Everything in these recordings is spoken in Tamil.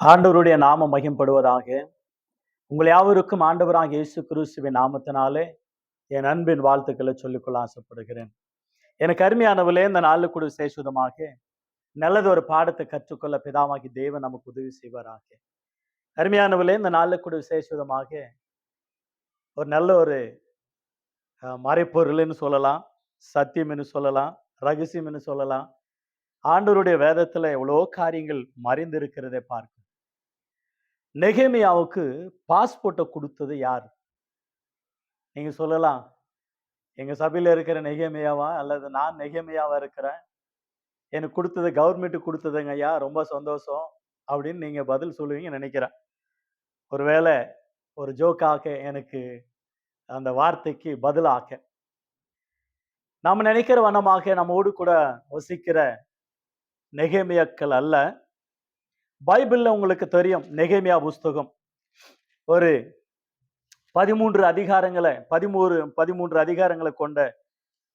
ஆண்டவருடைய நாமம் மகிம்படுவதாக. உங்கள் யாவருக்கும் ஆண்டவராக இயேசு கிறிஸ்துவின் நாமத்தினாலே என் அன்பின் வாழ்த்துக்களை சொல்லிக்கொள்ள ஆசைப்படுகிறேன். எனக்கு அருமையானவர்களே இந்த நாளில் கூட விசேஷமாக நல்லது ஒரு பாடத்தை கற்றுக்கொள்ள பிதாமாகி தேவன் நமக்கு உதவி செய்வாராக. அருமையானவர்களே இந்த நாளில் கூட விசேஷமாக ஒரு நல்ல ஒரு மறைப்பொருள்னு சொல்லலாம் சத்தியம்னு சொல்லலாம் ரகசியம்னு சொல்லலாம். ஆண்டவருடைய வேதத்துல எவ்வளோ காரியங்கள் மறைந்திருக்கிறதை பார்க்கும் நெகேமியாவுக்கு பாஸ்போர்ட்டை கொடுத்தது யார்? நீங்க சொல்லலாம். எங்க சபையில இருக்கிற நெகேமியாவா? அல்லது நான் நெகேமியாவா இருக்கிறேன்? எனக்கு கொடுத்தது கவர்மெண்ட் கொடுத்ததுங்க ஐயா ரொம்ப சந்தோஷம் அப்படின்னு நீங்க பதில் சொல்லுவீங்கன்னு நினைக்கிறேன். ஒருவேளை ஒரு ஜோக்காக எனக்கு அந்த வார்த்தைக்கு பதிலாக நாம் நினைக்கிற வண்ணமாக நம்மோடு கூட வசிக்கிற நெகேமியாக்கள் அல்ல. பைபிள்ல உங்களுக்கு தெரியும் நெகேமியா புஸ்தகம். ஒரு பதிமூன்று அதிகாரங்களை பதிமூறு பதிமூன்று அதிகாரங்களை கொண்ட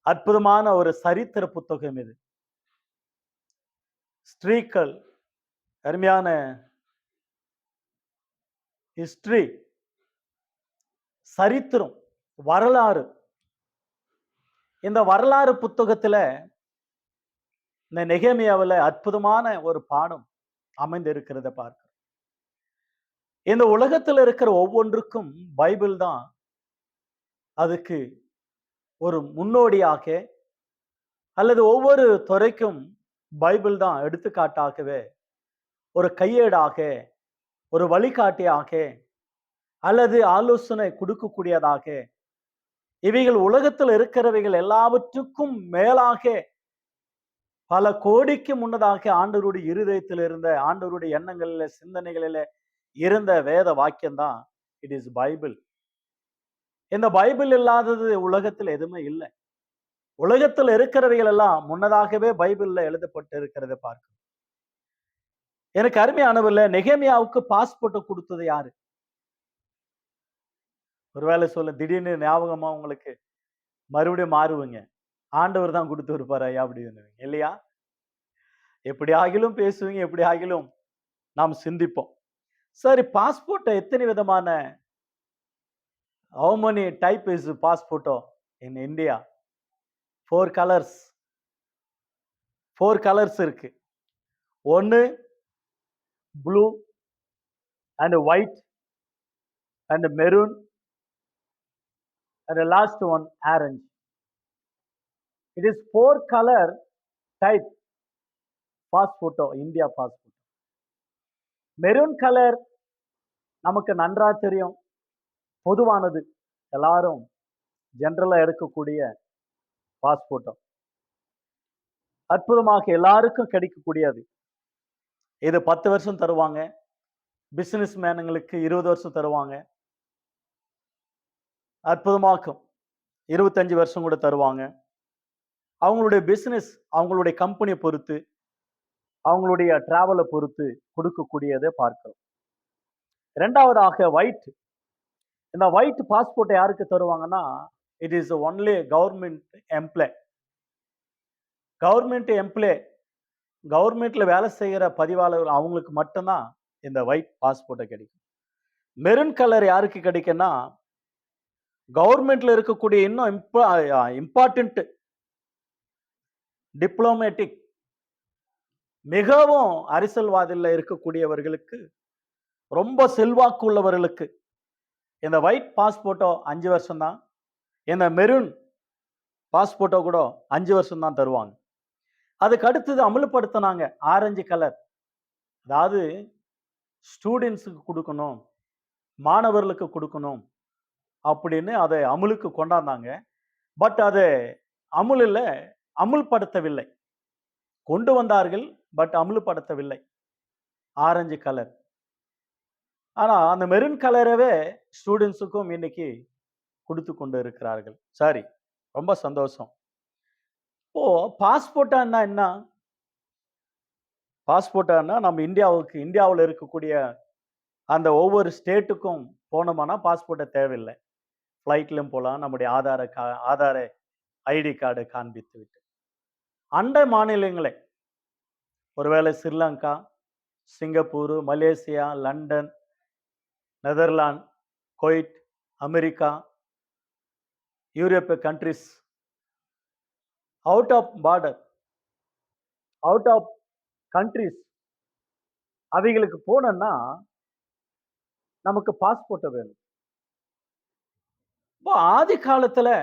அற்புதமான ஒரு சரித்திர புத்தகம் இது. ஸ்திரீக்கள் அருமையான ஹிஸ்டரி சரித்திரம் வரலாறு. இந்த வரலாறு புத்தகத்துல இந்த நெகேமியாவில் அற்புதமான ஒரு பாடம் அமைந்திருக்கிறத பார்க்கிறோம். இந்த உலகத்தில் இருக்கிற ஒவ்வொன்றுக்கும் பைபிள் தான் அதுக்கு ஒரு முன்னோடியாக அல்லது ஒவ்வொரு துறைக்கும் பைபிள் தான் எடுத்துக்காட்டாகவே ஒரு கையேடாக ஒரு வழிகாட்டியாக அல்லது ஆலோசனை கொடுக்கக்கூடியதாக. இவைகள் உலகத்தில் இருக்கிறவைகள் எல்லாவற்றுக்கும் மேலாக பல கோடிக்கு முன்னதாக ஆண்டவருடைய இருதயத்தில் இருந்த ஆண்டவருடைய எண்ணங்களில சிந்தனைகளில இருந்த வேத வாக்கியம்தான் இட் இஸ் பைபிள் இந்த பைபிள் இல்லாதது உலகத்தில் எதுவுமே இல்லை. உலகத்தில் இருக்கிறவைகள் எல்லாம் முன்னதாகவே பைபிள்ல எழுதப்பட்டு இருக்கிறத பார்க்கணும் எனக்கு அருமையானவர்ல நெகேமியாவுக்கு பாஸ்போர்ட்டை கொடுத்தது யாரு? ஒருவேளை சொல்ல திடீர்னு ஞாபகமா உங்களுக்கு மறுபடியும் மாறுவீங்க. ஆண்டவர் தான் கொடுத்து இருப்பாரு ஐயா அப்படின்னு இல்லையா? எப்படி ஆகிலும் பேசுவீங்க எப்படி ஆகிலும் நாம் சிந்திப்போம். சரி பாஸ்போர்ட்டை எத்தனை விதமான how many type is பாஸ்போர்ட்டோ in India. Four colours four colours இருக்கு. ஒன்று blue and white and maroon and last one orange it is four colour type பாஸ்போர்ட்டோ India passport maroon colour நமக்கு நன்றாக தெரியும். பொதுவானது. எல்லாரும் ஜென்ரலாக எடுக்கக்கூடிய பாஸ்போர்ட்டோ அற்புதமாக எல்லாருக்கும் கிடைக்கக்கூடியது. இது பத்து வருஷம் தருவாங்க. பிஸ்னஸ் மேனுங்களுக்கு இருபது வருஷம் தருவாங்க. அற்புதமாக்கும். இருபத்தஞ்சு வருஷம் கூட தருவாங்க. அவங்களுடைய பிஸ்னஸ் அவங்களுடைய கம்பெனியை பொறுத்து அவங்களுடைய டிராவலை பொறுத்து கொடுக்கக்கூடியதை பார்க்கிறோம். ரெண்டாவதாக ஒயிட் இந்த ஒயிட் பாஸ்போர்ட்டை யாருக்கு தருவாங்கன்னா it is only government employ government employ கவர்மெண்ட்ல வேலை செய்கிற பதிவாளர்கள் அவங்களுக்கு மட்டும்தான் இந்த ஒயிட் பாஸ்போர்ட்டை கிடைக்கும். மெரூன் கலர் யாருக்கு கிடைக்குன்னா கவர்மெண்ட்ல இருக்கக்கூடிய இன்னும் இம்பார்ட்டன்ட் டிப்ளோமேட்டிக் மிகவும் அரசியல்வாதியில் இருக்கக்கூடியவர்களுக்கு ரொம்ப செல்வாக்கு உள்ளவர்களுக்கு இந்த ஒயிட் பாஸ்போர்ட்டோ அஞ்சு வருஷம்தான் இந்த மெரூன் பாஸ்போர்ட்டோ கூட அஞ்சு வருஷம் தான் தருவாங்க. அதுக்கு அடுத்தது அமல்படுத்தினாங்க ஆரஞ்சு கலர் அதாவது ஸ்டூடெண்ட்ஸுக்கு கொடுக்கணும் மாணவர்களுக்கு கொடுக்கணும் அப்படின்னு அதை அமுலுக்கு கொண்டாந்தாங்க. பட் அதை அமுலில் அமுல்படுத்தவில்லை. கொண்டு வந்தார்கள் பட் அமுல்படுத்தவில்லை. Orange colour. ஆனால் அந்த மெரூன் கலரவே ஸ்டூடெண்ட்ஸுக்கும் இன்னைக்கு கொடுத்து கொண்டு இருக்கிறார்கள். சரி ரொம்ப சந்தோஷம். இப்போ பாஸ்போர்ட்டான்னா என்ன பாஸ்போர்ட்டானா நம்ம இந்தியாவுக்கு இந்தியாவில் இருக்கக்கூடிய அந்த ஒவ்வொரு ஸ்டேட்டுக்கும் போனோம்னா பாஸ்போர்ட்டை தேவையில்லை. ஃப்ளைட்லையும் போகலாம் நம்முடைய ஆதார கா ஆதார ஐடி கார்டு காண்பித்து விட்டு. அண்டை மாநிலங்களே. ஒருவேளை Sri Lanka Singapore Malaysia London Netherlands Kuwait America European countries. Out of border out of countries. அவைகளுக்கு போனோம்னா நமக்கு பாஸ்போர்ட்டை வேணும். இப்போ ஆதி காலத்தில்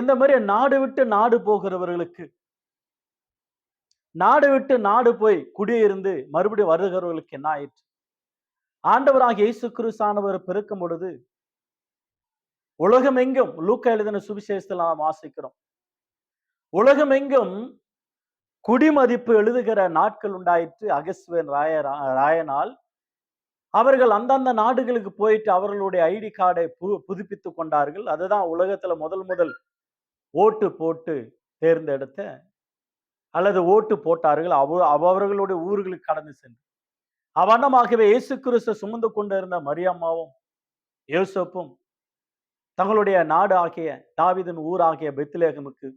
இந்த மாதிரி நாடு விட்டு நாடு போகிறவர்களுக்கு நாடு விட்டு நாடு போய் குடியிருந்து மறுபடியும் வருகிறவர்களுக்கு என்ன ஆயிற்று? ஆண்டவராக இயேசு கிறிஸ்தானவர் பிறக்கும் பொழுது உலகமெங்கும் லூக்க எழுதின சுவிசேஷத்தில் நாம் வாசிக்கிறோம். உலகமெங்கும் குடிமதிப்பு எழுதுகிற நாட்கள் உண்டாயிற்று. அகஸ்வேன் ராய ராயனால் அவர்கள் அந்தந்த நாடுகளுக்கு போயிட்டு அவர்களுடைய ஐடி கார்டை பு புதுப்பித்து கொண்டார்கள். அதுதான் உலகத்துல முதல் முதல் ஓட்டு போட்டு தேர்ந்தெடுத்த அல்லது ஓட்டு போட்டார்கள் அவ அவர்களுடைய ஊர்களுக்கு கடந்து சென்று. அவனமாகவே இயேசு கிறிஸ்து சுமந்து கொண்டிருந்த மரியம்மாவும் யோசப்பும் தங்களுடைய நாடு ஆகிய தாவிதன் ஊர் ஆகிய பெத்லேகமுக்கு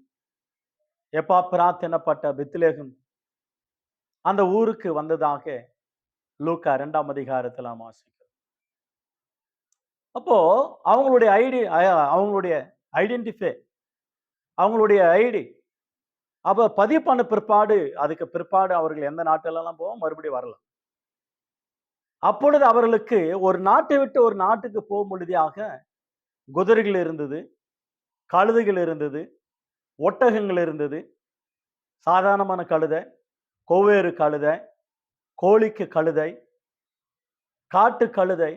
எப்பா பிரார்த்தனப்பட்ட பெத்திலேகம் பெத்லேகம் அந்த ஊருக்கு வந்ததாக லூக்கா இரண்டாம் அதிகாரத்தில் நாம் வாசிக்கிறோம். அப்போ அவங்களுடைய ஐடி அவங்களுடைய ஐடென்டிஃபை அவங்களுடைய ஐடி அப்போ பதிவு பண்ண பிற்பாடு அதுக்கு பிற்பாடு அவர்கள் எந்த நாட்டிலெல்லாம் போவோம்? மறுபடியும் வரலாம். அப்பொழுது அவர்களுக்கு ஒரு நாட்டை விட்டு ஒரு நாட்டுக்கு போக முடியாக குதிரைகள் இருந்தது கழுதைகள் இருந்தது ஒட்டகங்கள் இருந்தது. சாதாரணமான கழுதை கோவேறு கழுதை கோழிக்கு கழுதை காட்டு கழுதை.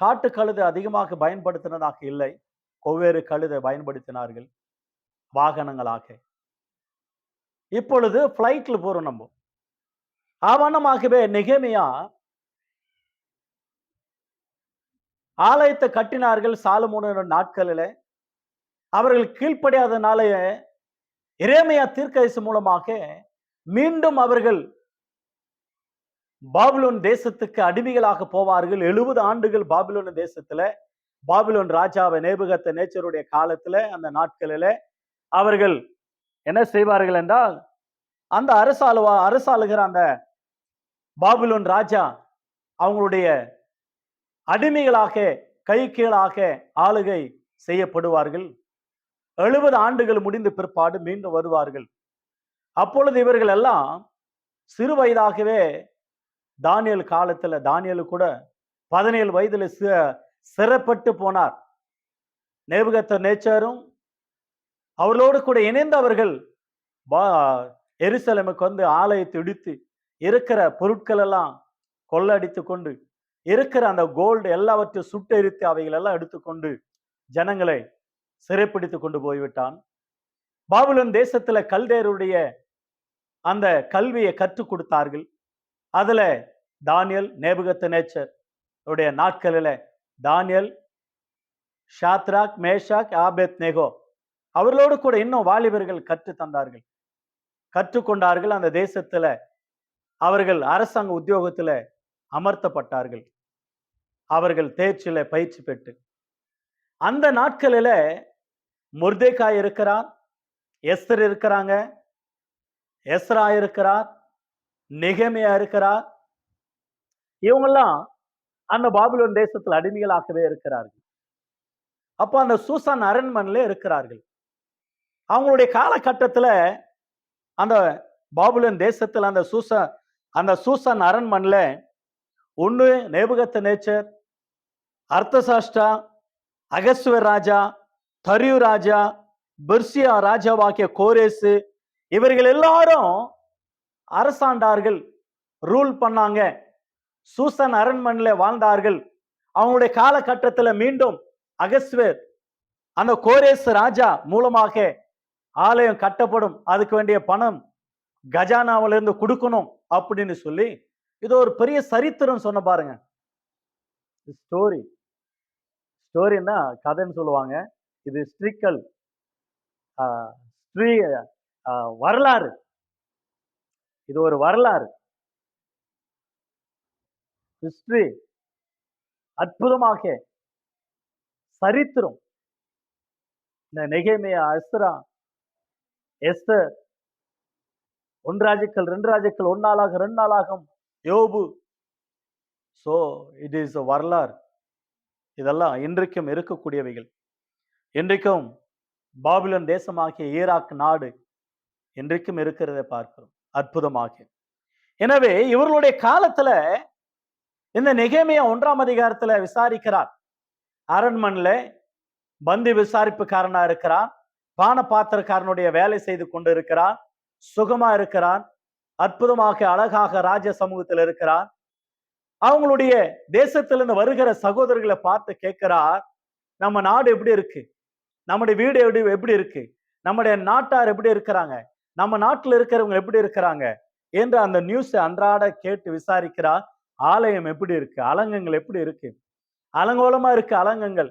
காட்டு கழுதை அதிகமாக பயன்படுத்தினதாக இல்லை. கொவ்வேறு கழுதை பயன்படுத்தினார்கள். வாகனங்களாக. இப்பொழுது பிளைட்ல போறோம் நம்ம. ஆவணமாகவே நிகமையா ஆலயத்தை கட்டினார்கள் சாலமோன நாட்களில். அவர்கள் கீழ்ப்படியாதனால இறைமையா தீர்க்கதரிசி மூலமாக மீண்டும் அவர்கள் பாபிலோன் தேசத்துக்கு அடிமைகளாக போவார்கள். எழுபது ஆண்டுகள் பாபிலோன் தேசத்துல பாபிலோன் ராஜாவை நேபுகத்த நேச்சருடைய காலத்துல அந்த நாட்களில அவர்கள் என்ன செய்வார்கள் என்றால் அந்த அரசாளுவா அரசாளுகிற அந்த பாபிலோன் ராஜா அவங்களுடைய அடிமைகளாக கை கீழாக ஆளுகை செய்யப்படுவார்கள். எழுபது ஆண்டுகள் முடிந்த பிற்பாடு மீண்டும் வருவார்கள். அப்பொழுது இவர்கள் எல்லாம் சிறு வயதாகவே தானியல் காலத்துல தானியலு கூட பதினேழு வயதுல சிறப்பட்டு போனார். நேபுகத்த நேச்சரும் அவர்களோடு கூட இணைந்தவர்கள் எருசலமுக்கு வந்து ஆலயத்தை இடித்து இருக்கிற பொருட்கள் எல்லாம் கொள்ளடித்து கொண்டு இருக்கிற அந்த கோல்டு எல்லாவற்றையும் சுட்டெரித்து அவைகள் எல்லாம் எடுத்துக்கொண்டு ஜனங்களை சிறைப்பிடித்து கொண்டு போய்விட்டான். பாபுலன் தேசத்துல கல்தேருடைய அந்த கல்வியை கற்றுக் கொடுத்தார்கள். அதுல தானியல் நேபுகத்த நேச்சர் உடைய நாட்களில் Daniel Shadrach Meshach Abednego அவர்களோடு கூட இன்னும் வாலிபர்கள் கற்று தந்தார்கள். கற்றுக்கொண்டார்கள் அந்த தேசத்துல அவர்கள் அரசாங்க உத்தியோகத்துல அமர்த்தப்பட்டார்கள். அவர்கள் தேர்ச்சியில பயிற்சி பெற்று. அந்த நாட்களில முர்தேகாய் இருக்கிறார் எஸ்தர் இருக்கிறாங்க எஸ்ரா இருக்கிறார் நிகமையா இருக்கிறார். இவங்கெல்லாம் அந்த பாபிலோன் தேசத்தில் அடிமைகளாகவே இருக்கிறார்கள். அப்போ அந்த சூசான் அரண்மனையில இருக்கிறார்கள். அவங்களுடைய காலகட்டத்தில் அந்த பாபுலன் தேசத்தில் அந்த சூசா அந்த சூசான் அரண்மனில் ஒன்று நேபுகத்த நேச்சர் அர்த்தசாஷ்டா அகஸ்வர் ராஜா தரியு ராஜா பெர்சியா ராஜாவாக்கிய கோரேசு இவர்கள் எல்லாரும் அரசாண்டார்கள் ரூல் பண்ணாங்க. சூசன் அரண்மனையில் வாழ்ந்தார்கள். அவங்களுடைய காலகட்டத்தில் மீண்டும் அகஸ்வேர் அந்த கோரேஸ் ராஜா மூலமாக ஆலயம் கட்டப்படும். அதுக்கு வேண்டிய பணம் கஜானாவிலிருந்து கொடுக்கணும் அப்படின்னு சொல்லி இது ஒரு பெரிய சரித்திரம் சொன்ன பாருங்க. ஸ்டோரி ஸ்டோரின்னா கதைன்னு சொல்லுவாங்க. இது ஸ்ட்ரிக்கல் ஸ்ரீ வரலாறு. இது ஒரு வரலாறு. ஹிஸ்டரி அற்புதமாக சரித்திரம். இந்த நெகேமையா அஸ்ரா எஸ்தர். ஒன்றாஜுக்கள் ரெண்டு ராஜுக்கள் ஒன்னாளாக ரெண்டு நாளாகும். யோபு. ஸோ இட் இஸ் வரலாறு. இதெல்லாம் இன்றைக்கும் இருக்கக்கூடியவைகள். இன்றைக்கும் பாபிலன் தேசமாகிய ஈராக் நாடு இன்றைக்கும் இருக்கிறதை பார்க்கிறோம். அற்புதமாக. எனவே இவர்களுடைய காலத்துல இந்த நெகேமியா ஒன்றாம் அதிகாரத்துல விசாரிக்கிறார். அரண்மனில் பந்தி விசாரிப்புக்காரனா இருக்கிறான். பான பாத்திரக்காரனுடைய வேலை செய்து கொண்டு இருக்கிறான் சுகமா இருக்கிறான் அற்புதமாக அழகாக ராஜ சமூகத்தில் இருக்கிறான். அவங்களுடைய தேசத்திலிருந்து வருகிற சகோதரர்களை பார்த்து கேட்கிறார் நம்ம நாடு எப்படி இருக்கு? நம்முடைய வீடு எப்படி எப்படி இருக்கு? நம்முடைய நாட்டார் எப்படி இருக்கிறாங்க? நம்ம நாட்டுல இருக்கிறவங்க எப்படி இருக்கிறாங்க? என்று அந்த நியூஸை அன்றாட கேட்டு விசாரிக்கிறார் ஆலயம் எப்படி இருக்கு? அலங்கங்கள் எப்படி இருக்கு? அலங்கோலமா இருக்கு அலங்கங்கள்.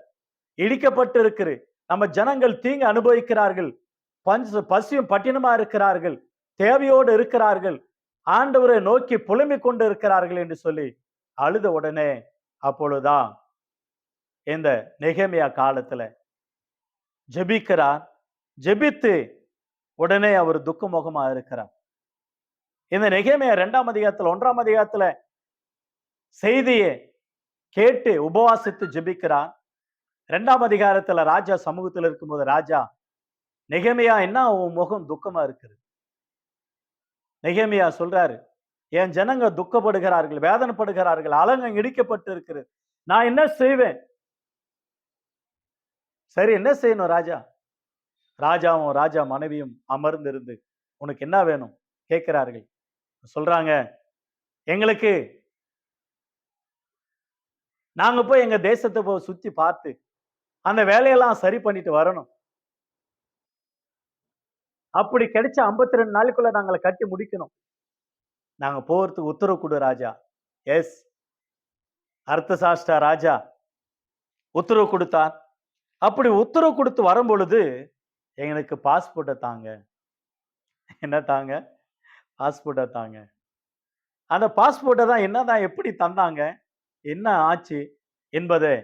இடிக்கப்பட்டு இருக்குது நம்ம ஜனங்கள் தீங்கு அனுபவிக்கிறார்கள். பஞ்ச பசியும் பட்டினமா இருக்கிறார்கள். தேவையோடு இருக்கிறார்கள். ஆண்டவரை நோக்கி புலம்பிக் கொண்டு இருக்கிறார்கள் என்று சொல்லி அழுத உடனே அப்பொழுதுதான் இந்த நெகேமியா காலத்துல ஜெபிக்கிறார். ஜெபித்து உடனே அவர் துக்கமுகமா இருக்கிறார். இந்த நெகேமியா இரண்டாம் அதிகாரத்துல ஒன்றாம் அதிகாரத்துல செய்தியை கேட்டு உபவாசித்து ஜெபிக்கிறார். ரெண்டாம் அதிகாரத்துல ராஜா சமூகத்துல இருக்கும்போது ராஜா நெகமையா என்ன உன் முகம் துக்கமா இருக்குது? நெகேமியா சொல்றாரு என் ஜனங்க துக்கப்படுகிறார்கள் வேதனைப்படுகிறார்கள் அலங்கம் இடிக்கப்பட்டு இருக்கிறது நான் என்ன செய்வேன்? சரி என்ன செய்யணும் ராஜா? ராஜாவும் ராஜா மனைவியும் அமர்ந்திருந்து உனக்கு என்ன வேணும்? கேட்கிறார்கள். சொல்றாங்க எங்களுக்கு நாங்க போய் எங்க தேசத்தை போய் சுத்தி பார்த்து அந்த வேலையெல்லாம் சரி பண்ணிட்டு வரணும். அப்படி கிடைச்ச 52 ரெண்டு நாளுக்குள்ள நாங்களை கட்டி முடிக்கணும். நாங்க போறதுக்கு உத்தரவு கொடு ராஜா. எஸ். அர்த்த சாஷ்டா ராஜா உத்தரவு கொடுத்தார். அப்படி உத்தரவு கொடுத்து வரும் பொழுது எங்களுக்கு பாஸ்போர்ட்டை தாங்க. என்ன தாங்க? பாஸ்போர்ட்டை தாங்க. அந்த பாஸ்போர்ட்டை தான் என்னதான் எப்படி தந்தாங்க? என்ன ஆச்சு என்பதை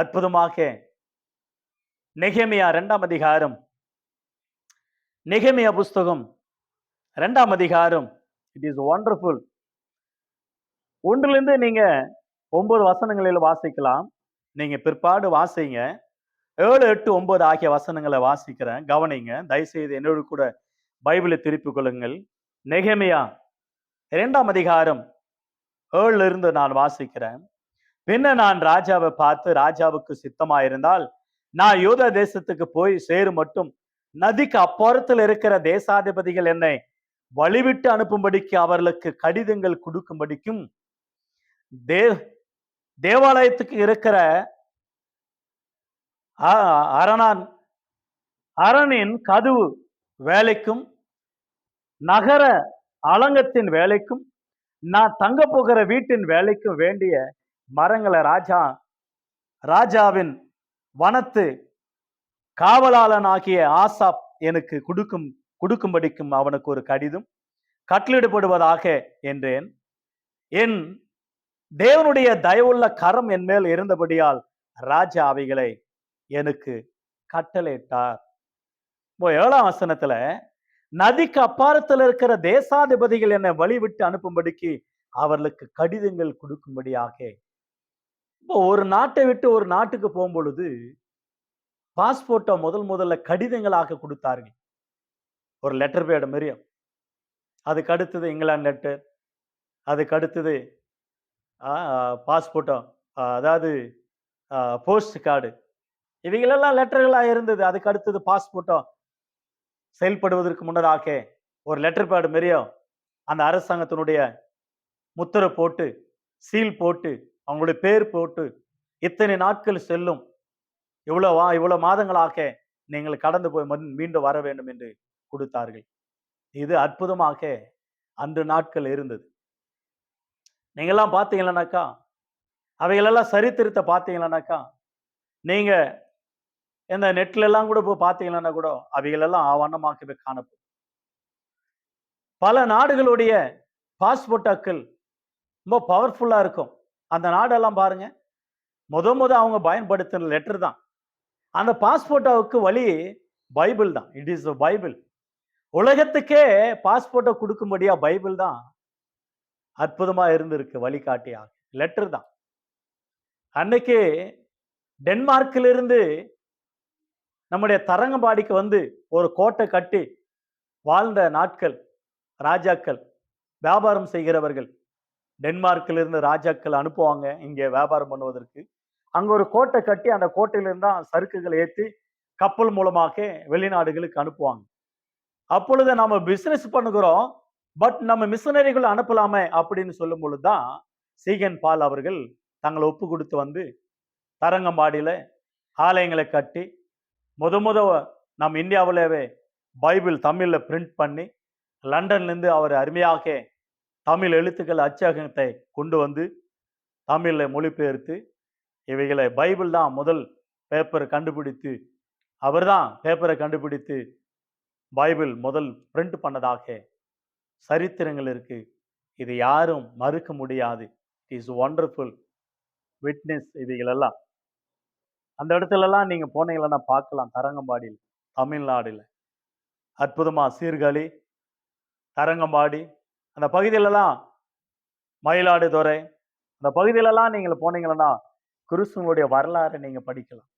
அற்புதமாக நெகேமியா ரெண்டாம் அதிகாரம். நெகேமியா புஸ்தகம் ரெண்டாம் அதிகாரம். இட் இஸ் ஒண்டர்ஃபுல் ஒன்றுலேருந்து நீங்க ஒன்பது வசனங்களில் வாசிக்கலாம். நீங்க பிற்பாடு வாசிங்க. ஏழு எட்டு ஒன்பது ஆகிய வசனங்களை வாசிக்கிறேன். கவனிங்க. தயவுசெய்து என்னோடு கூட பைபிளை திருப்பிக் கொள்ளுங்கள். நெகேமியா இரண்டாம் அதிகாரம். ஏழுல இருந்து நான் வாசிக்கிறேன். பின்ன நான் ராஜாவை பார்த்து ராஜாவுக்கு சித்தமாயிருந்தால் நான் யூத தேசத்துக்கு போய் சேரும் மட்டும் நதிக்கு அப்புறத்தில் இருக்கிற தேசாதிபதிகள் என்னை வழிவிட்டு அனுப்பும்படிக்கு அவர்களுக்கு கடிதங்கள் கொடுக்கும்படிக்கும் தே தேவாலயத்துக்கு இருக்கிற அரணான் அரணின் கதவு வேலைக்கும் நகர அலங்கத்தின் வேலைக்கும் நான் தங்க போகிற வீட்டின் வேலைக்கும் வேண்டிய மரங்களை ராஜா ராஜாவின் வனத்து காவலாளனாகிய ஆசாப் எனக்கு கொடுக்கும் கொடுக்கும்படிக்கும் அவனுக்கு ஒரு கடிதம் கட்டளிடப்படுவதாக என்றேன். என் தேவனுடைய தயவுள்ள கரம் என் மேல் இருந்தபடியால் ராஜா அவைகளை எனக்கு கட்டளையிட்டார். இப்போ ஏழாம் வசனத்துல நதிக்கு அப்பாரத்தில் இருக்கிற தேசாதிபதிகள் என்னை வழிவிட்டு அனுப்பும்படிக்கு அவர்களுக்கு கடிதங்கள் கொடுக்கும்படியாக இப்போ ஒரு நாட்டை விட்டு ஒரு நாட்டுக்கு போகும்பொழுது பாஸ்போர்ட்டை முதல் முதல்ல கடிதங்களாக கொடுத்தார்கள். ஒரு லெட்டர் பேட மாரியும் அதுக்கு அடுத்தது இங்கிலாந்து லெட்டர் அதுக்கு அடுத்தது பாஸ்போர்ட்டோ அதாவது போஸ்ட் கார்டு இவைகளெல்லாம் லெட்டர்களாக இருந்தது. அதுக்கு அடுத்தது பாஸ்போர்ட்டோ செயல்படுவதற்கு முன்னதாக ஒரு லெட்டர் பேடு மாரியும் அந்த அரசாங்கத்தினுடைய முத்திரை போட்டு சீல் போட்டு அவங்களுடைய பேர் போட்டு இத்தனை நாட்கள் செல்லும் இவ்வளவு வா இவ்வளவு மாதங்களாக நீங்கள் கடந்து போய் மீண்டும் வர வேண்டும் என்று கொடுத்தார்கள். இது அற்புதமாக அன்று நாட்கள் இருந்தது. நீங்கள்லாம் பார்த்தீங்களானாக்கா அவைகளெல்லாம் சரித்திரத்தை பார்த்தீங்களானாக்கா நீங்க இந்த நெட்லெல்லாம் கூட போய் பார்த்தீங்கன்னா கூட அவைகளெல்லாம் ஆவணமாகவே காணப்படும். பல நாடுகளுடைய பாஸ்போர்ட்டாக்கள் ரொம்ப பவர்ஃபுல்லா இருக்கும். அந்த நாடெல்லாம் பாருங்க. முத முத அவங்க பயன்படுத்தின லெட்டர் தான். அந்த பாஸ்போர்ட்டாவுக்கு வழி பைபிள் தான். இட் இஸ் பைபிள் உலகத்துக்கே பாஸ்போர்ட்டை கொடுக்கும்படியா பைபிள் தான் அற்புதமா இருந்திருக்கு வழிகாட்டியாக. லெட்டர் தான். அன்னைக்கு டென்மார்க்கிலிருந்து நம்முடைய தரங்கம்பாடிக்கு வந்து ஒரு கோட்டை கட்டி வாழ்ந்த நாட்கள் ராஜாக்கள் வியாபாரம் செய்கிறவர்கள். டென்மார்க்கிலிருந்து ராஜாக்கள் அனுப்புவாங்க இங்கே வியாபாரம் பண்ணுவதற்கு. அங்கே ஒரு கோட்டை கட்டி அந்த கோட்டையிலிருந்து தான் சரக்குகள் ஏற்றி கப்பல் மூலமாக வெளிநாடுகளுக்கு அனுப்புவாங்க. அப்பொழுது நம்ம பிஸ்னஸ் பண்ணுகிறோம் பட் நம்ம மிஷனரிகள் அனுப்பலாமே அப்படின்னு சொல்லும் பொழுதுதான் சீகன் பால் அவர்கள் தங்களை ஒப்பு கொடுத்து வந்து தரங்கம்பாடியில் ஆலயங்களை கட்டி முத முத நம் இந்தியாவிலேயே பைபிள் தமிழில் பிரிண்ட் பண்ணி லண்டன்லேருந்து அவர் அருமையாக தமிழ் எழுத்துக்கள் அச்சகத்தை கொண்டு வந்து தமிழில் மொழிபெயர்த்து இவைகளை பைபிள் தான் முதல் பேப்பரை கண்டுபிடித்து அவர்தான் பேப்பரை கண்டுபிடித்து பைபிள் முதல் பிரிண்ட் பண்ணதாக சரித்திரங்கள் இருக்குது இது யாரும் மறுக்க முடியாது. இஸ் ஒண்டர்ஃபுல் விட்னஸ் இவைகளெல்லாம் அந்த இடத்துலலாம் நீங்கள் போனீங்களன்னா பார்க்கலாம் தரங்கம்பாடியில் தமிழ்நாடில். அற்புதமாக சீர்காழி தரங்கம்பாடி அந்த பகுதியிலலாம் மயிலாடுதுறை அந்த பகுதியிலலாம் நீங்கள் போனீங்கன்னா கிறிஸ்துவனுடைய வரலாறை நீங்கள் படிக்கலாம்.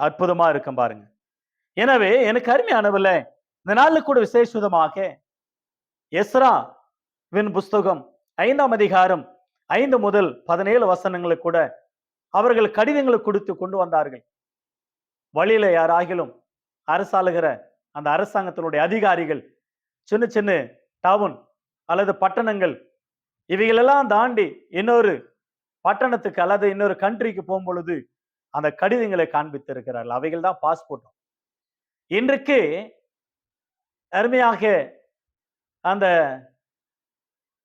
அற்புதமாக இருக்கும் பாருங்க. எனவே எனக்கு அருமையானவில்ல இந்த நாளில் கூட விசேஷமாக எஸ்ரா வின் புஸ்தகம் ஐந்தாம் அதிகாரம் ஐந்து முதல் பதினேழு வசனங்களை கூட அவர்கள் கடிதங்களை கொடுத்து கொண்டு வந்தார்கள். வழியில யாராகிலும் அரசாளுகிற அந்த அரசாங்கத்தினுடைய அதிகாரிகள் சின்ன சின்ன டவுன் அல்லது பட்டணங்கள். இவைகளெல்லாம் தாண்டி இன்னொரு பட்டணத்துக்கு அல்லது இன்னொரு கண்ட்ரிக்கு போகும் பொழுது அந்த கடிதங்களை காண்பித்திருக்கிறார்கள். அவைகள் தான் பாஸ்போர்ட் இன்றைக்கு அருமையாக அந்த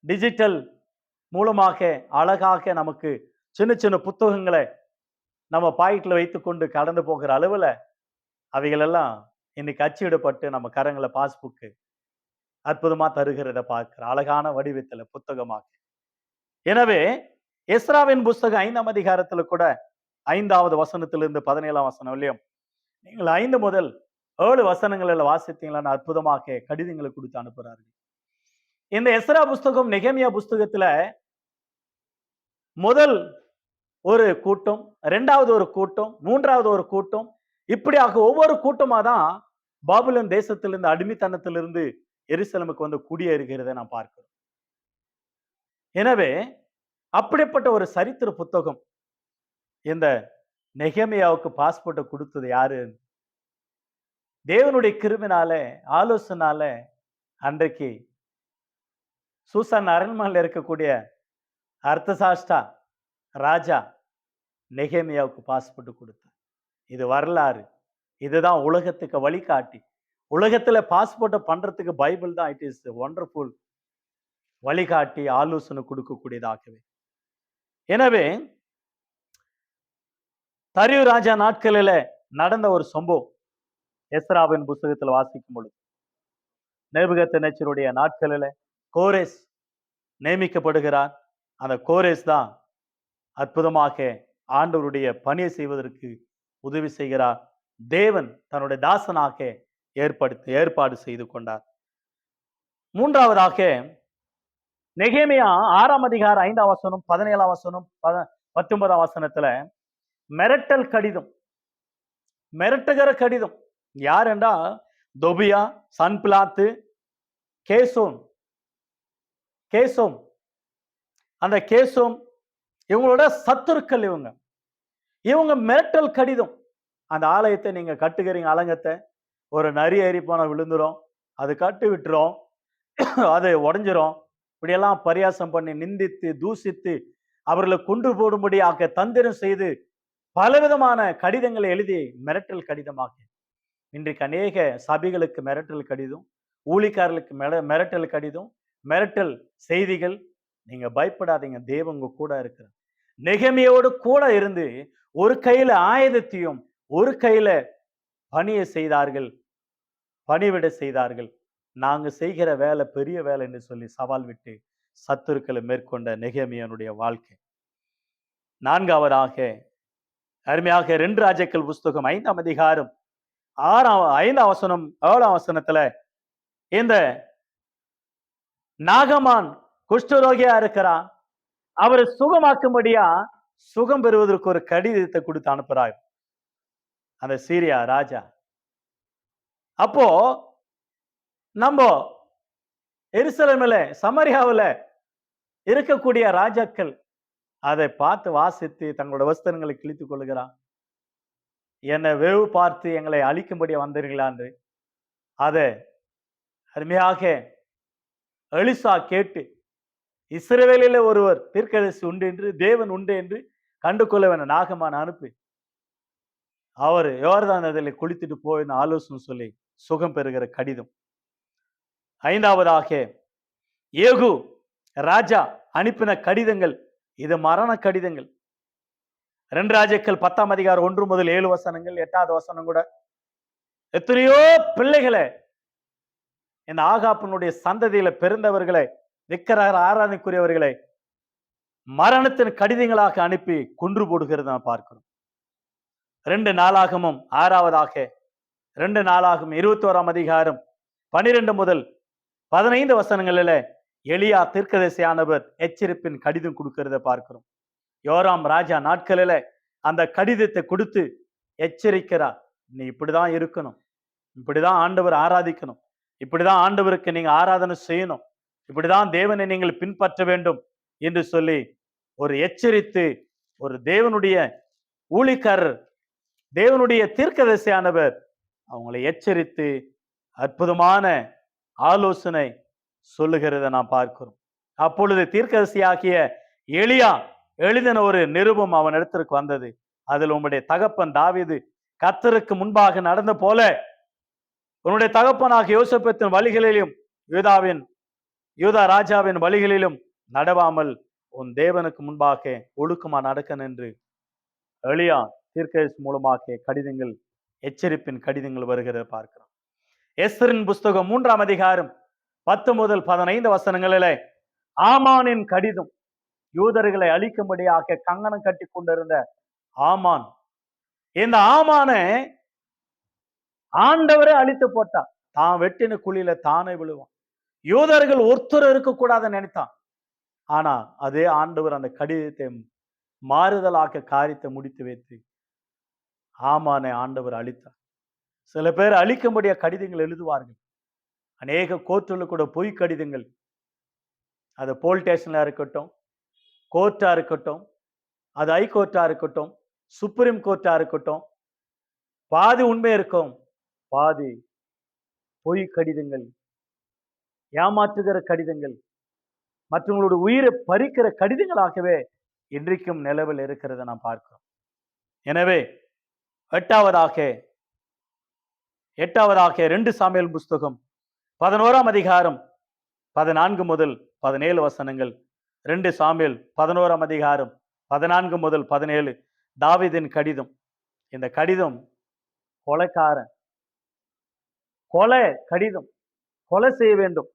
டிஜிட்டல் மூலமாக அழகாக நமக்கு சின்ன சின்ன புத்தகங்களை நம்ம பாக்கெட்டில் வைத்துக்கொண்டு கடந்து போகிற அளவில் அவைகளெல்லாம் இன்னைக்கு அச்சிடப்பட்டு நம்ம கரங்களை பாஸ்புக்கு அற்புதமா தருகிறத பார்க்கிற அழகான வடிவத்துல புத்தகமாக. எனவே எஸ்ராவின் புஸ்தகம் ஐந்தாம் அதிகாரத்துல கூட ஐந்தாவது வசனத்திலிருந்து பதினேழாம் வசனம் இல்லையும் நீங்கள் ஐந்து முதல் ஏழு வசனங்களில் வாசித்தீங்களான்னு அற்புதமாக கடிதங்களை கொடுத்து அனுப்புகிறார்கள் இந்த எஸ்ரா புஸ்தகம் நெகமியா புஸ்தகத்துல முதல் ஒரு கூட்டம் ரெண்டாவது ஒரு கூட்டம் மூன்றாவது ஒரு கூட்டம் இப்படியாக ஒவ்வொரு கூட்டமாக தான் பாபுலன் தேசத்திலிருந்து அடிமைத்தனத்திலிருந்து எருசலமுக்கு வந்து குடியேறுகிறதை நாம் பார்க்கிறோம். எனவே அப்படிப்பட்ட ஒரு சரித்திர புத்தகம் இந்த நெகமியாவுக்கு பாஸ்போர்ட்டை கொடுத்தது யாரு? தேவனுடைய கிருமினால ஆலோசனால அன்றைக்கு சூசான் அரண்மனையில் இருக்கக்கூடிய அர்த்தசாஷ்டா ராஜா நெகேமியாவுக்கு பாஸ்போர்ட் கொடுத்தார். இது வரலாறு. இதுதான் உலகத்துக்கு வழிகாட்டி. உலகத்துல பாஸ்போர்ட்டை பண்றதுக்கு பைபிள் தான் இட் இஸ் ஒண்டர்ஃபுல் வழிகாட்டி ஆலோசனை கொடுக்கக்கூடியதாகவே. எனவே தரியு ராஜா நாட்களில நடந்த ஒரு சம்பவம் எஸ்ராவின் புஸ்தகத்தில் வாசிக்கும் பொழுது. நேபுகத்தினச்சருடைய நாட்களில் நாட்களில கோரேஸ் நியமிக்கப்படுகிறார். அந்த கோரேஸ் தான் அற்புதமாக ஆண்டவருடைய பணியை செய்வதற்கு உதவி செய்கிறார். தேவன் தன்னுடைய தாசனாக ஏற்படுத்தி ஏற்பாடு செய்து கொண்டார். மூன்றாவதாக நெகேமியா ஆறாம் அதிகார ஐந்தாம் வசனம் பதினேழாம் வசனம் பத பத்தொன்பதாம் வசனத்துல மிரட்டல் கடிதம். மிரட்டுகிற கடிதம். யார் என்றா தொபியா சன்பிளாத்து கேசோம் கேசோம் அந்த கேசோம் இவங்களோட சத்துருக்கள் இவங்க. இவங்க மிரட்டல் கடிதம். அந்த ஆலயத்தை நீங்க கட்டுகிறீங்க அலங்கத்தை. ஒரு நரி ஏறி விழுந்துடும் அது கட்டு விட்டுரும். அது உடஞ்சிரும். இப்படியெல்லாம் பரியாசம் பண்ணி நிந்தித்து தூசித்து அவர்களை கொண்டு போடும்படியாக தந்திரம் செய்து பலவிதமான கடிதங்களை எழுதி மிரட்டல் கடிதமாக இன்றைக்கு அநேக சபைகளுக்கு மிரட்டல் கடிதம் ஊழிக்காரர்களுக்கு மிரட்டல் கடிதம் மிரட்டல் செய்திகள். நீங்க பயப்படாதீங்க. தேவங்க கூட இருக்கிறார். நெகமையோடு கூட இருந்து ஒரு கையில ஆயுதத்தையும் ஒரு கையில பணியை செய்தார்கள். பணிவிட செய்தார்கள். நாங்க செய்கிற வேலை பெரிய வேலை என்று சொல்லி சவால் விட்டு சத்துருக்களை மேற்கொண்ட நெகமியனுடைய வாழ்க்கை. நான்காவதாக அருமையாக ரெண்டு ராஜாக்கள் புஸ்தகம் ஐந்தாம் அதிகாரம் ஆறாம் ஐந்தாம் வசனம் ஏழாம் வசனத்துல இந்த நாகமான் குஷ்டரோகியா இருக்கிறான் அவரை சுகமாக்கும்படியா சுகம் பெறுவதற்கு ஒரு கடிதத்தை கொடுத்து அனுப்புறாய். அந்த சீரியா ராஜா. அப்போ நம்ம எருசலமில் சமரியாவில் இருக்கக்கூடிய ராஜாக்கள் அதை பார்த்து வாசித்து தங்களோட வஸ்திரங்களை கிழித்துக் கொள்கிறான் என்னை வேவு பார்த்து எங்களை அழிக்கும்படி வந்தீர்களா? என்று. அதை அருமையாக எலிசா கேட்டு இஸ்ரவேலில் ஒருவர் தீர்க்கதரிசி உண்டு என்று தேவன் உண்டு என்று கண்டு கொள்ளவன நாகமான அனுப்பி. அவர் யோர்தான் அதில் குளித்துட்டு போயின்னு ஆலோசனை சொல்லி சுகம் பெறுகிற கடிதம். ஐந்தாவதாக ஏகு ராஜா அனுப்பின கடிதங்கள். இது மரண கடிதங்கள். ரெண்டு ராஜாக்கள் பத்தாம் அதிகாரம் ஒன்று முதல் ஏழு வசனங்கள் எட்டாவது வசனம் கூட. எத்தனையோ பிள்ளைகளை இந்த ஆகாப்பனுடைய சந்ததியில பிறந்தவர்களை விக்கிரகர் ஆராதனைக்குரியவர்களை மரணத்தின் கடிதங்களாக அனுப்பி கொன்று போடுகிறத நான் பார்க்கிறோம். ரெண்டு நாளாகமும் ஆறாவதாக ரெண்டு நாளாகும் இருபத்தோராம் அதிகாரம் பனிரெண்டு முதல் பதினைந்து வசனங்களில் எளியா தீர்க்கதரிசியானவர் எச்சரிப்பின் கடிதம் கொடுக்கிறத பார்க்கிறோம். யோராம் ராஜா நாட்களில அந்த கடிதத்தை கொடுத்து எச்சரிக்கிறார். நீ இப்படிதான் இருக்கணும். இப்படிதான் ஆண்டவர் ஆராதிக்கணும். இப்படிதான் ஆண்டவருக்கு நீங்க ஆராதனை செய்யணும். இப்படிதான் தேவனை நீங்கள் பின்பற்ற வேண்டும் என்று சொல்லி ஒரு எச்சரித்து ஒரு தேவனுடைய ஊழிக்காரர் தேவனுடைய தீர்க்கதரிசியானவர் அவங்களை எச்சரித்து அற்புதமான ஆலோசனை சொல்லுகிறத நாம் பார்க்கிறோம். அப்பொழுது தீர்க்கதரிசியாகிய எளியா எழுதின ஒரு நிருபம் அவன் இடத்திற்கு வந்தது. அதில் உன்னுடைய தகப்பன் தாவிது கத்தருக்கு முன்பாக நடந்த போல உன்னுடைய தகப்பனாக யோசப்பத்தின் வழிகளிலும் யூதாவின் யூதா ராஜாவின் வழிகளிலும் நடவாமல் உன் தேவனுக்கு முன்பாக ஒழுக்கமா நடக்கன் என்று எளியா தீர்க்கதரிசி மூலமாக கடிதங்கள் எச்சரிப்பின் கடிதங்கள் வருகிறத பார்க்கிறோம். எஸ்தரின் புஸ்தகம் மூன்றாம் அதிகாரம் பத்து முதல் பதினைந்து வசனங்களிலே ஆமானின் கடிதம் யூதர்களை அழிக்கும்படியாக கங்கணம் கட்டி கொண்டிருந்த ஆமான். இந்த ஆமானை ஆண்டவரை அழித்து போட்டான். தான் வெட்டின குழியில தானே விழுவான். யூதர்கள் ஒருத்தர் இருக்கக்கூடாதுன்னு நினைத்தான். ஆனா அதே ஆண்டவர் அந்த கடிதத்தை மாறுதலாக்க காரியத்தை முடித்து வைத்து ஆமானை ஆண்டவர் அழித்தார். சில பேர் அழிக்கும்படியா கடிதங்கள் எழுதுவார்கள். அநேக கோர்ட்டில் கூட பொய் கடிதங்கள். அது போல் ஸ்டேஷனாக இருக்கட்டும் கோர்ட்டாக இருக்கட்டும் அது ஹைகோர்ட்டாக இருக்கட்டும் சுப்ரீம் கோர்ட்டாக இருக்கட்டும் பாதி உண்மை இருக்கும் பாதி பொய் கடிதங்கள் ஏமாற்றுகிற கடிதங்கள் மற்றவங்களோட உயிரை பறிக்கிற கடிதங்களாகவே இன்றைக்கும் நிலவில் இருக்கிறத நாம் பார்க்கிறோம். எனவே எட்டாவதாக எட்டாவதாக ரெண்டு சாமியல் புஸ்தகம் பதினோராம் அதிகாரம் பதினான்கு முதல் பதினேழு வசனங்கள் ரெண்டு சாமியல் பதினோராம் அதிகாரம் பதினான்கு முதல் பதினேழு தாவிதின் கடிதம். இந்த கடிதம் கொலைக்காரன். கொலை கடிதம். கொலை செய்ய வேண்டும்.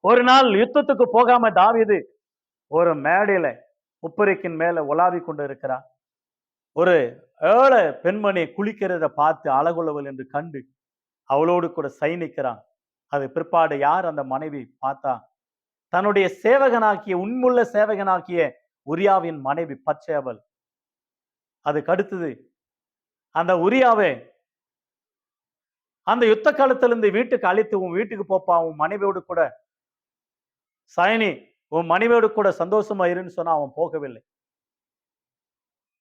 ஒரு நாள் யுத்தத்துக்கு போகாம தாவிது ஒரு மேடையில உப்பரிக்கின் மேல உலாவி கொண்டு இருக்கிறான். ஒரு ஏழை பெண்மணி குளிக்கிறத பார்த்து அழகுள்ளவள் என்று கண்டு அவளோடு கூட சைனிக்கிறான் அது பிற்பாடு யார் அந்த மனைவி பார்த்தா தன்னுடைய சேவகனாக்கிய உண்முள்ள சேவகனாக்கிய உரியாவின் மனைவி பச்சையவள் அதுக்கு அடுத்தது அந்த உரியாவை அந்த யுத்த காலத்திலிருந்து வீட்டுக்கு அழைத்து உன் வீட்டுக்கு போப்பா உன் மனைவியோடு கூட சயனி உன் மனைவியோடு கூட சந்தோஷமா இருன்னு சொன்னா அவன் போகவில்லை.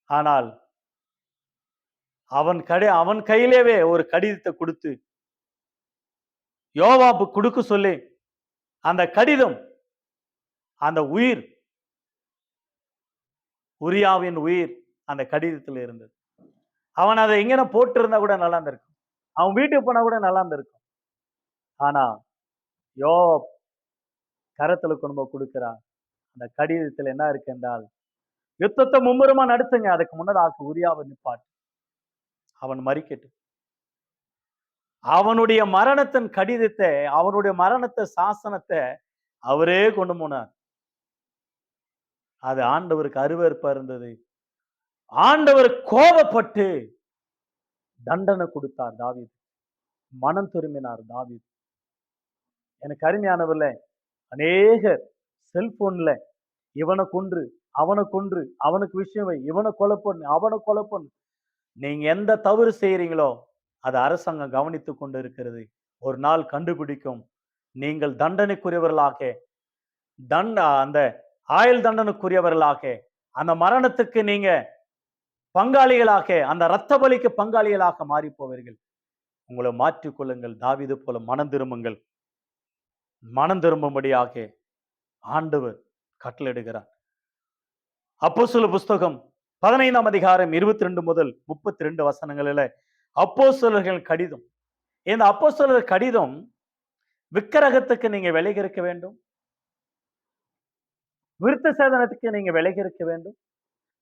ஆனால் அவன் கடை அவன் கையிலேவே ஒரு கடிதத்தை கொடுத்து யோவாப்பு கொடுக்க சொல்லி அந்த கடிதம் அந்த உயிர் உரியாவின் உயிர் அந்த கடிதத்தில் இருந்தது. அவன் அதை எங்கேனா போட்டிருந்தா கூட நல்லா இருந்திருக்கும். அவன் வீட்டுக்கு போனா கூட நல்லா இருந்திருக்கும். ஆனா யோ கரத்துல கொண்டு போய் கொடுக்குறான். அந்த கடிதத்தில் என்ன இருக்கு என்றால் யுத்தத்தை மும்முரமா நடத்துங்க அதுக்கு முன்னதாக உரியாவை நிப்பாட்டு. அவன் மறிக்கட்டும். அவனுடைய மரணத்தின் கடிதத்தை அவனுடைய மரணத்தை சாசனத்தை அவரே கொண்டு போனார். அது ஆண்டவருக்கு அருவேற்பா இருந்தது. ஆண்டவர் கோபப்பட்டு தண்டனை கொடுத்தார் தாவித். மனம் திரும்பினார் தாவித். எனக்கு அருமையானவர்ல அநேகர் செல்போன்ல இவனை கொன்று அவனை கொன்று அவனுக்கு விஷயம் இவனை கொலை பண்ணு அவனை கொலை பண்ணு நீங்க எந்த தவறு செய்யறீங்களோ அதை அரசாங்கம் கவனித்து கொண்டு இருக்கிறது ஒரு நாள் கண்டுபிடிக்கும். நீங்கள் தண்டனைக்குரியவர்களாக. தண்ட அந்த ஆயுள் தண்டனைக்குரியவர்களாக. அந்த மரணத்துக்கு நீங்க பங்காளிகளாக அந்த இரத்த பலிக்கு பங்காளிகளாக மாறி போவீர்கள் உங்களை மாற்றிக்கொள்ளுங்கள் தாவிது போல மனம் திரும்புங்கள். மனம் திரும்பும்படியாக ஆண்டவர் அப்போ அப்போஸ்தல புஸ்தகம் பதினைந்தாம் அதிகாரம் இருபத்தி ரெண்டு முதல் முப்பத்தி ரெண்டு வசனங்களில அப்போஸ்தலர்கள் கடிதம். இந்த அப்போஸ்தலர் கடிதம் விக்கிரகத்துக்கு நீங்க விலகி இருக்க வேண்டும்? விருத்த சேதனத்துக்கு நீங்க விலகி இருக்க வேண்டும்?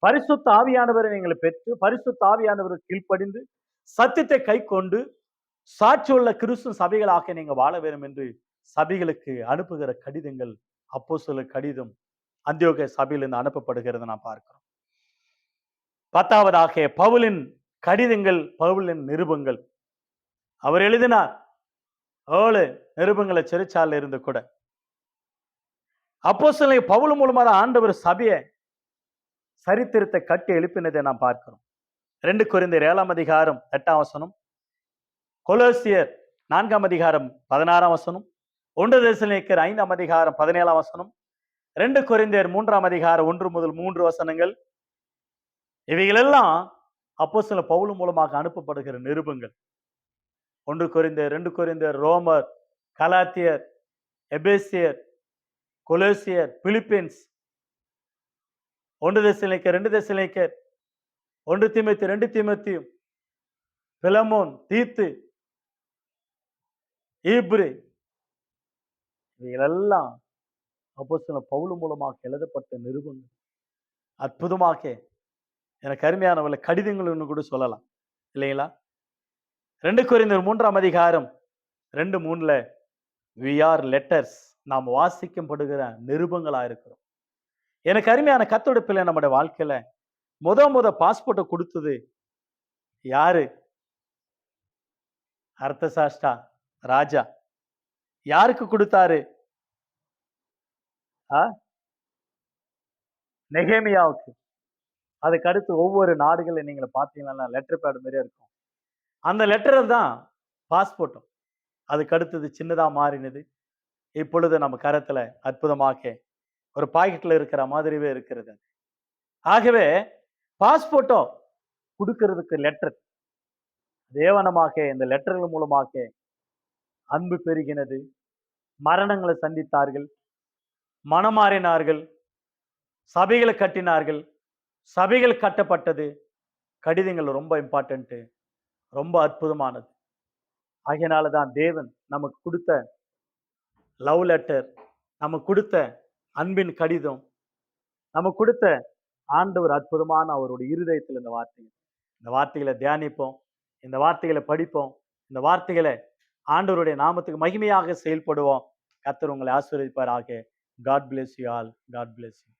பரிசுத்த ஆவியானவரை நீங்கள் பெற்று பரிசுத்த ஆவியானவர் கீழ்ப்படிந்து சத்தியத்தை கை கொண்டு சாட்சியுள்ள கிறிஸ்து சபைகளாக நீங்க வாழ வேண்டும் என்று சபைகளுக்கு அனுப்புகிற கடிதங்கள் அப்போ சில கடிதம். அந்தியோக சபையிலிருந்து அனுப்பப்படுகிறது நான் பார்க்கிறோம். பத்தாவதாக பவுலின் கடிதங்கள் பவுலின் நிருபங்கள். அவர் எழுதினார். ஏழு நிருபங்களை சிறைச்சாலில் இருந்து கூட. அப்போ சில பவுல் மூலமாக ஆண்டவர் சபையை சரித்திரத்தை கட்டி எழுப்பினதை நாம் பார்க்கிறோம். ரெண்டு குறைந்தர் ஏழாம் அதிகாரம் எட்டாம் வசனம் கொலோசியர் நான்காம் அதிகாரம் பதினாறாம் வசனம் ஒன்று தேசநேக்கர் ஐந்தாம் அதிகாரம் பதினேழாம் வசனம் ரெண்டு குறைந்தர் மூன்றாம் அதிகாரம் ஒன்று முதல் மூன்று வசனங்கள் இவைகளெல்லாம் அப்போ சில பவுல் மூலமாக அனுப்பப்படுகிற நிருபங்கள். ஒன்று குறைந்தர் ரெண்டு குறைந்தர் ரோமர் கலாத்தியர் எபேசியர் கொலோசியர் பிலிப்பீன்ஸ். ஒன்று தெசலைக்கர் ரெண்டு தெசலைக்கர் ஒன்று தீமத்தி ரெண்டு தீமத்தியும். பிலமோன் தீத்து ஈப்ரு. இவைகளெல்லாம் அப்போ சில பவுல் மூலமாக எழுதப்பட்ட நிருபங்கள். அற்புதமாக எனக்கு அருமையானவள கடிதங்கள்னு கூட சொல்லலாம். இல்லைங்களா? ரெண்டு குறைந்தர் மூன்றாம் அதிகாரம் ரெண்டு மூணில் வி ஆர் லெட்டர்ஸ் நாம் வாசிக்கப்படுகிற நிருபங்களாக இருக்கிறோம். எனக்கு அருமையான கத்தொடுப்பில் நம்முடைய வாழ்க்கையில் முத முத பாஸ்போர்ட்டை கொடுத்தது யாரு? அர்த்தசாஷ்டா ராஜா. யாருக்கு கொடுத்தாரு? ஆ? நெகேமியாவுக்கு. அதுக்கு அடுத்து ஒவ்வொரு நாடுகளை நீங்கள் பார்த்தீங்கன்னா லெட்டர் பேடு மாதிரியே இருக்கும். அந்த லெட்டர் தான் பாஸ்போர்ட்டும் அதுக்கு அடுத்தது மாறினது. இப்பொழுது நம்ம கரத்தில் அற்புதமாக ஒரு பாக்கெட்டில் இருக்கிற மாதிரியே இருக்கிறது ஆகவே பாஸ்போர்ட்டோ கொடுக்கறதுக்கு லெட்டர் தேவனமாக இந்த லெட்டர்கள் மூலமாக அன்பு பெருகினது. மரணங்களை சந்தித்தார்கள். மனமாறினார்கள். சபைகளை கட்டினார்கள். சபைகள் கட்டப்பட்டது. கடிதங்கள் ரொம்ப இம்பார்ட்டன்ட்டு ரொம்ப அற்புதமானது. ஆகையினால தான் தேவன் நமக்கு கொடுத்த லவ் லெட்டர் நமக்கு கொடுத்த அன்பின் கடிதம் நமக்கு கொடுத்த ஆண்டவர் அற்புதமான அவருடைய இருதயத்தில் இந்த வார்த்தைகள். இந்த வார்த்தைகளை தியானிப்போம் இந்த வார்த்தைகளை படிப்போம் இந்த வார்த்தைகளை ஆண்டவருடைய நாமத்துக்கு மகிமையாக செயல்படுவோம். கத்தர் உங்களை ஆசீர்வதிப்பாராக. God bless you all God bless you